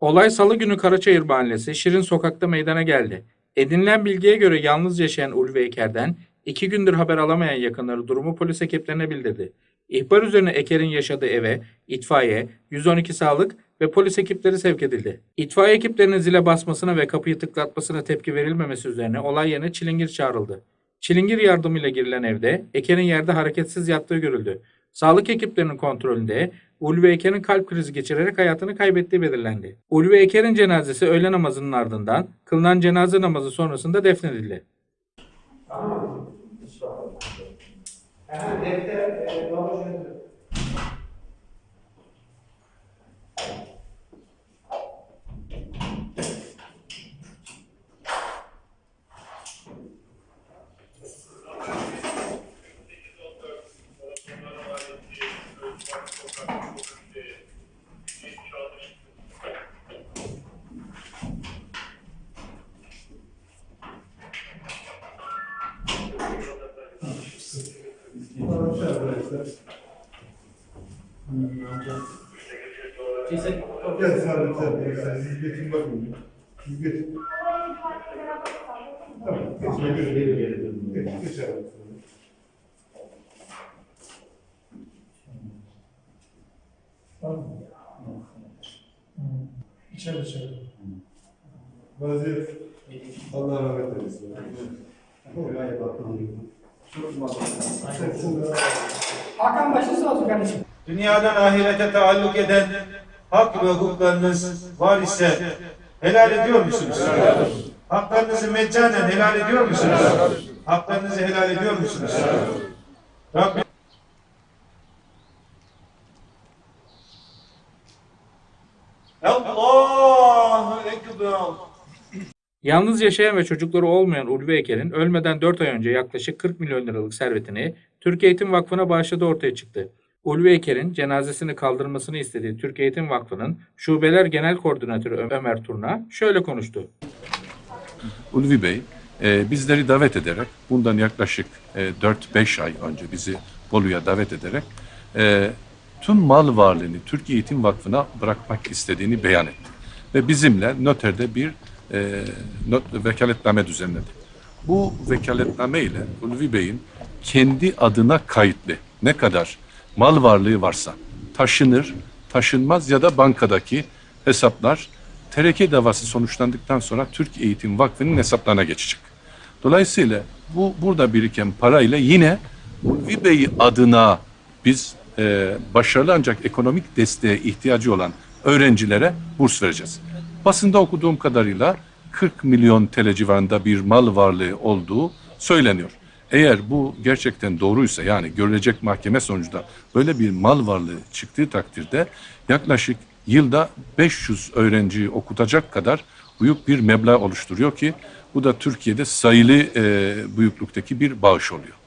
Olay Salı günü Karaçayır Mahallesi Şirin Sokak'ta meydana geldi. Edinilen bilgiye göre yalnız yaşayan Ulvi Eker'den iki gündür haber alamayan yakınları durumu polis ekiplerine bildirdi. İhbar üzerine Eker'in yaşadığı eve itfaiye, 112 sağlık ve polis ekipleri sevk edildi. İtfaiye ekiplerinin zile basmasına ve kapıyı tıklatmasına tepki verilmemesi üzerine olay yerine çilingir çağrıldı. Çilingir yardımıyla girilen evde Eker'in yerde hareketsiz yattığı görüldü. Sağlık ekiplerinin kontrolünde Ulvi Eker'in kalp krizi geçirerek hayatını kaybettiği belirlendi. Ulvi Eker'in cenazesi öğle namazının ardından kılınan cenaze namazı sonrasında defnedildi. Gel sen gel sen siz geçin bakın. Siz geçin. Tamam geçin geçin. Geç geç abi. İçeride içeride. Vaziyet. Allah rahmet eylesin. Çeksin de. Hakan başın sağ kardeşim. Dünyadan ahirete taalluk eden hak ve hukuklarınız var ise helal ediyor musunuz? Haklarınızı meccanen helal ediyor musunuz? Haklarınızı helal ediyor musunuz? Rabbim Allahu Ekber. Yalnız yaşayan ve çocukları olmayan Ulvi Eker'in ölmeden 4 ay önce yaklaşık 40 milyon liralık servetini Türk Eğitim Vakfı'na bağışladığı ortaya çıktı. Ulvi Eker'in cenazesini kaldırmasını istediği Türk Eğitim Vakfı'nın Şubeler Genel Koordinatörü Ömer Turna şöyle konuştu. Ulvi Bey e, bizleri davet ederek bundan yaklaşık e, 4-5 ay önce bizi Bolu'ya davet ederek e, tüm mal varlığını Türk Eğitim Vakfı'na bırakmak istediğini beyan etti. Ve bizimle noterde bir e, vekaletname düzenledi. Bu vekaletname ile Ulvi Bey'in kendi adına kayıtlı ne kadar mal varlığı varsa taşınır, taşınmaz ya da bankadaki hesaplar tereke davası sonuçlandıktan sonra Türk Eğitim Vakfı'nın hesaplarına geçecek. Dolayısıyla bu burada biriken parayla yine Ulvi Bey adına biz e, başarılı ancak ekonomik desteğe ihtiyacı olan öğrencilere burs vereceğiz. Basında okuduğum kadarıyla 40 milyon TL civarında bir mal varlığı olduğu söyleniyor. Eğer bu gerçekten doğruysa yani görülecek mahkeme sonucunda böyle bir mal varlığı çıktığı takdirde yaklaşık yılda 500 öğrenciyi okutacak kadar büyük bir meblağ oluşturuyor ki bu da Türkiye'de sayılı e, büyüklükteki bir bağış oluyor.